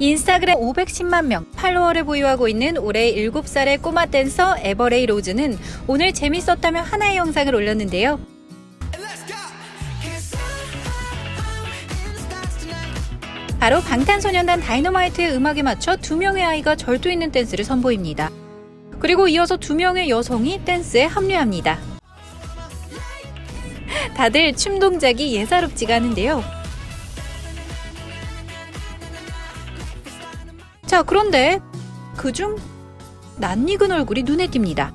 인스타그램 510만 명 팔로워를 보유하고 있는 올해 7살의 꼬마 댄서 에버레이 로즈는 오늘 재밌었다며 하나의 영상을 올렸는데요. 바로 방탄소년단 다이너마이트의 음악에 맞춰 두 명의 아이가 절도 있는 댄스를 선보입니다. 그리고 이어서 두 명의 여성이 댄스에 합류합니다. 다들 춤 동작이 예사롭지가 않은데요. 자, 그런데 그중 낯익은 얼굴이 눈에 띕니다.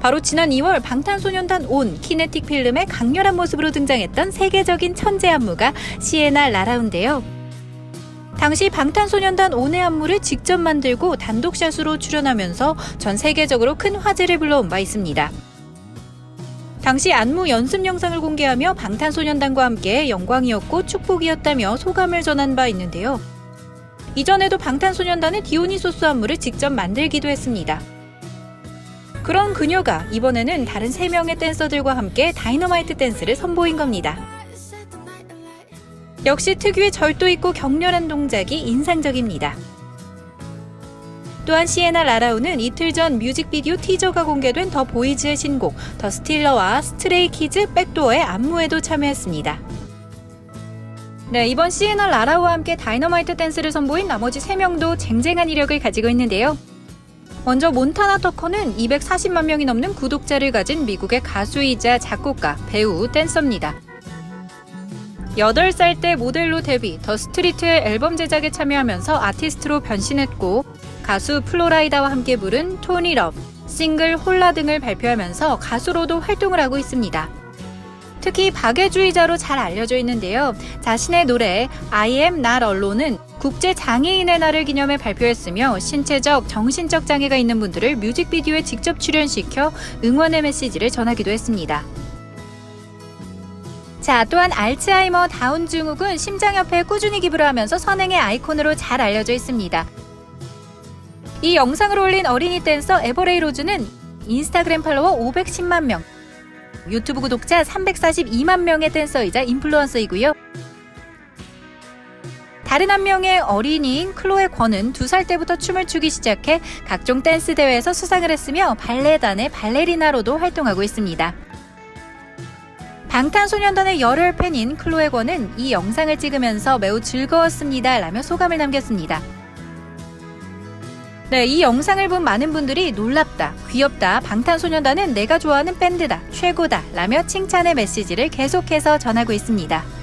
바로 지난 2월 방탄소년단 온 키네틱 필름의 강렬한 모습으로 등장했던 세계적인 천재 안무가 시에나 라라운데요. 당시 방탄소년단 온의 안무를 직접 만들고 단독샷으로 출연하면서 전 세계적으로 큰 화제를 불러온 바 있습니다. 당시 안무 연습 영상을 공개하며 방탄소년단과 함께 영광이었고 축복이었다며 소감을 전한 바 있는데요. 이전에도 방탄소년단의 디오니소스 안무를 직접 만들기도 했습니다. 그런 그녀가 이번에는 다른 3명의 댄서들과 함께 다이너마이트 댄스를 선보인 겁니다. 역시 특유의 절도 있고 격렬한 동작이 인상적입니다. 또한 시에나 라라우는 이틀 전 뮤직비디오 티저가 공개된 더 보이즈의 신곡 더 스틸러와 스트레이 키즈 백도어의 안무에도 참여했습니다. 네, 이번 시에나 라라우와 함께 다이너마이트 댄스를 선보인 나머지 3명도 쟁쟁한 이력을 가지고 있는데요. 먼저 몬타나 터커는 240만 명이 넘는 구독자를 가진 미국의 가수이자 작곡가, 배우, 댄서입니다. 8살 때 모델로 데뷔, 더 스트리트의 앨범 제작에 참여하면서 아티스트로 변신했고 가수 플로라이다와 함께 부른 토니 럽, 싱글 홀라 등을 발표하면서 가수로도 활동을 하고 있습니다. 특히 박애주의자로 잘 알려져 있는데요. 자신의 노래 I am not alone은 국제 장애인의 날을 기념해 발표했으며 신체적, 정신적 장애가 있는 분들을 뮤직비디오에 직접 출연시켜 응원의 메시지를 전하기도 했습니다. 자, 또한 알츠하이머 다운 증후군 심장협회에 꾸준히 기부를 하면서 선행의 아이콘으로 잘 알려져 있습니다. 이 영상을 올린 어린이 댄서 에버레이 로즈는 인스타그램 팔로워 510만 명, 유튜브 구독자 342만 명의 댄서이자 인플루언서이고요. 다른 한 명의 어린이인 클로에 권은 두 살 때부터 춤을 추기 시작해 각종 댄스 대회에서 수상을 했으며 발레단의 발레리나로도 활동하고 있습니다. 방탄소년단의 열혈 팬인 클로에 권은 이 영상을 찍으면서 매우 즐거웠습니다. 라며 소감을 남겼습니다. 네, 이 영상을 본 많은 분들이 놀랍다, 귀엽다, 방탄소년단은 내가 좋아하는 밴드다, 최고다, 라며 칭찬의 메시지를 계속해서 전하고 있습니다.